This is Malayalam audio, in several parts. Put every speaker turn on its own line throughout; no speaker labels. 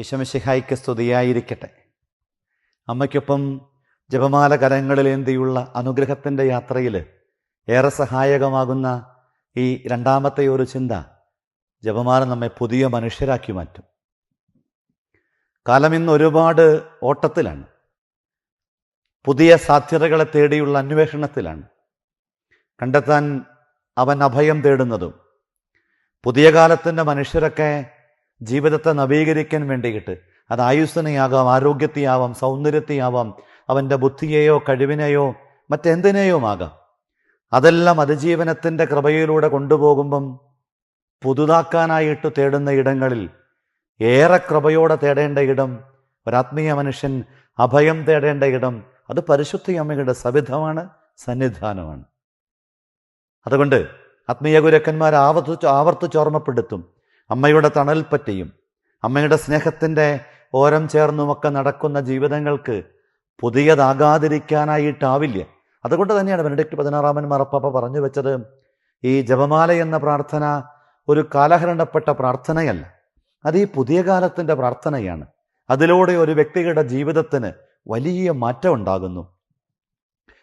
യശമശിഹായിക്ക് സ്തുതിയായിരിക്കട്ടെ അമ്മയ്ക്കൊപ്പം ജപമാല കരങ്ങളിലേന്തിയുള്ള അനുഗ്രഹത്തിന്റെ യാത്രയിൽ ഏറെ സഹായകമാകുന്ന ഈ രണ്ടാമത്തെ ഒരു ചിന്ത ജപമാല നമ്മെ പുതിയ മനുഷ്യരാക്കി മാറ്റും. കാലം ഇന്ന് ഒരുപാട് ഓട്ടത്തിലാണ്. പുതിയ സാധ്യതകളെ തേടിയുള്ള അന്വേഷണത്തിലാണ്. കണ്ടെത്താൻ അവൻ അഭയം തേടുന്നതും പുതിയ കാലത്തിന്റെ മനുഷ്യരൊക്കെ ജീവിതത്തെ നവീകരിക്കാൻ വേണ്ടിയിട്ട്. അത് ആയുസ്സിനെയാകാം ആരോഗ്യത്തെയാവാം സൗന്ദര്യത്തെയാവാം അവന്റെ ബുദ്ധിയെയോ കഴിവിനെയോ മറ്റെന്തിനേയോ ആകാം അതെല്ലാം അതിജീവനത്തിന്റെ കൃപയിലൂടെ കൊണ്ടുപോകുമ്പം പുതുതാക്കാനായിട്ട് തേടുന്ന ഇടങ്ങളിൽ ഏറെ കൃപയോടെ തേടേണ്ട ഇടം ഒരാത്മീയ മനുഷ്യൻ അഭയം തേടേണ്ട ഇടം അത് പരിശുദ്ധി അമ്മയുടെ സവിധമാണ് സന്നിധാനമാണ്. അതുകൊണ്ട് ആത്മീയ ഗുരുക്കന്മാർ ആവർത്തിച്ച് ആവർത്തിച്ചോർമ്മപ്പെടുത്തും അമ്മയുടെ തണൽ അമ്മയുടെ സ്നേഹത്തിന്റെ ഓരം ചേർന്നുമൊക്കെ നടക്കുന്ന ജീവിതങ്ങൾക്ക് പുതിയതാകാതിരിക്കാനായിട്ടാവില്ല? അതുകൊണ്ട് തന്നെയാണ് ബെനഡിക്ട് പതിനാറാമൻ മറപ്പാപ്പ പറഞ്ഞു വെച്ചത് ഈ ജപമാല എന്ന പ്രാർത്ഥന ഒരു കാലഹരണപ്പെട്ട പ്രാർത്ഥനയല്ല അത് ഈ പുതിയ കാലത്തിന്റെ പ്രാർത്ഥനയാണ്. അതിലൂടെ ഒരു വ്യക്തിയുടെ ജീവിതത്തിന് വലിയ മാറ്റം ഉണ്ടാകുന്നു.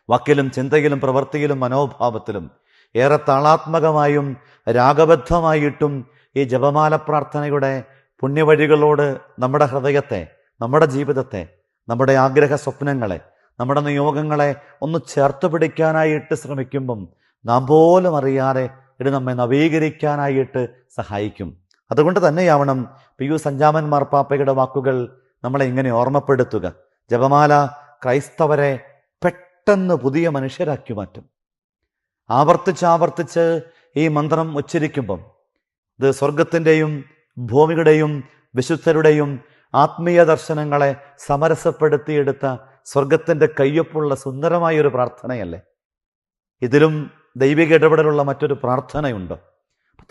വാക്കിലും ചിന്തയിലും പ്രവൃത്തിയിലും മനോഭാവത്തിലും ഏറെ താളാത്മകമായും രാഗബദ്ധമായിട്ടും ഈ ജപമാല പ്രാർത്ഥനയുടെ പുണ്യവഴികളോട് നമ്മുടെ ഹൃദയത്തെ നമ്മുടെ ജീവിതത്തെ നമ്മുടെ ആഗ്രഹ സ്വപ്നങ്ങളെ നമ്മുടെ നിയോഗങ്ങളെ ഒന്ന് ചേർത്ത് പിടിക്കാനായിട്ട് ശ്രമിക്കുമ്പം നാം പോലും അറിയാതെ ഇത് നമ്മെ നവീകരിക്കാനായിട്ട് സഹായിക്കും. അതുകൊണ്ട് തന്നെയാവണം പി യു സഞ്ചാമൻ മാർപ്പാപ്പയുടെ വാക്കുകൾ നമ്മളെ ഇങ്ങനെ ഓർമ്മപ്പെടുത്തുക. ജപമാല ക്രൈസ്തവരെ പെട്ടെന്ന് പുതിയ മനുഷ്യരാക്കി മാറ്റും. ആവർത്തിച്ച് ആവർത്തിച്ച് ഈ മന്ത്രം ഉച്ചരിക്കുമ്പം ഇത് സ്വർഗത്തിന്റെയും ഭൂമിയുടെയും വിശുദ്ധരുടെയും ആത്മീയ ദർശനങ്ങളെ സമരസപ്പെടുത്തിയെടുത്ത സ്വർഗത്തിന്റെ കയ്യൊപ്പുള്ള സുന്ദരമായൊരു പ്രാർത്ഥനയല്ലേ? ഇതിലും ദൈവിക ഇടപെടലുള്ള മറ്റൊരു പ്രാർത്ഥനയുണ്ട്.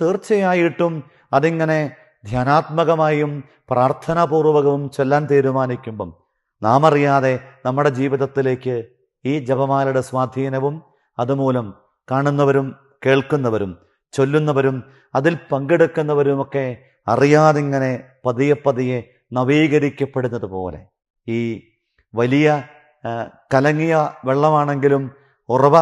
തീർച്ചയായിട്ടും അതിങ്ങനെ ധ്യാനാത്മകമായും പ്രാർത്ഥനാപൂർവകവും ചൊല്ലാൻ തീരുമാനിക്കുമ്പം നാം അറിയാതെ നമ്മുടെ ജീവിതത്തിലേക്ക് ഈ ജപമാലയുടെ സ്വാധീനവും അതുമൂലം കാണുന്നവരും കേൾക്കുന്നവരും ചൊല്ലുന്നവരും അതിൽ പങ്കെടുക്കുന്നവരുമൊക്കെ അറിയാതിങ്ങനെ പതിയെ പതിയെ നവീകരിക്കപ്പെടുന്നത് പോലെ ഈ വലിയ കലങ്ങിയ വെള്ളമാണെങ്കിലും ഉറവ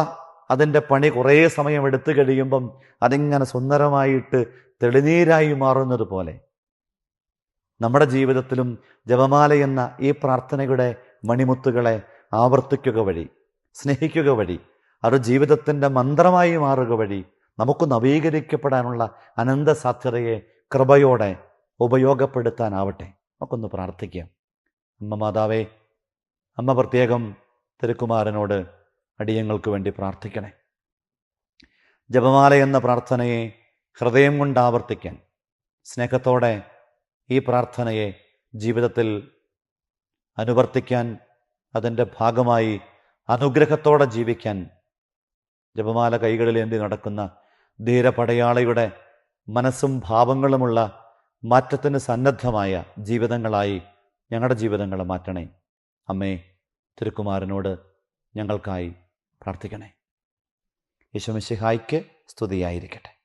അതിന്റെ പണി കുറേ സമയം എടുത്തു കഴിയുമ്പം അതിങ്ങനെ സുന്ദരമായിട്ട് തെളിനീരായി മാറുന്നത് പോലെ നമ്മുടെ ജീവിതത്തിലും ജപമാല എന്ന ഈ പ്രാർത്ഥനയുടെ മണിമുത്തുകളെ ആവർത്തിക്കുക വഴി സ്നേഹിക്കുക വഴി അത് ജീവിതത്തിന്റെ മന്ത്രമായി മാറുക വഴി നമുക്ക് നവീകരിക്കപ്പെടാനുള്ള അനന്ത സാധ്യതയെ കൃപയോടെ ഉപയോഗപ്പെടുത്താനാവട്ടെ. നമുക്കൊന്ന് പ്രാർത്ഥിക്കാം. അമ്മ മാതാവേ അമ്മ പ്രത്യേകം തിരുക്കുമാരനോട് അടിയങ്ങൾക്ക് വേണ്ടി പ്രാർത്ഥിക്കണേ. ജപമാല എന്ന പ്രാർത്ഥനയെ ഹൃദയം കൊണ്ട് ആവർത്തിക്കാൻ സ്നേഹത്തോടെ ഈ പ്രാർത്ഥനയെ ജീവിതത്തിൽ അനുവർത്തിക്കാൻ അതിന്റെ ഭാഗമായി അനുഗ്രഹത്തോടെ ജീവിക്കാൻ ജപമാല കൈകളിലേന്തി നടക്കുന്ന ധീരപടയാളിയുടെ മനസ്സും ഭാവങ്ങളുമുള്ള മാറ്റത്തിന് സന്നദ്ധമായ ജീവിതങ്ങളായി ഞങ്ങളുടെ ജീവിതങ്ങളെ മാറ്റണേ. അമ്മേ തിരുക്കുമാരനോട് ഞങ്ങൾക്കായി പ്രാർത്ഥിക്കണേ. യശുമിശിഹായ്ക്ക് സ്തുതിയായിരിക്കട്ടെ.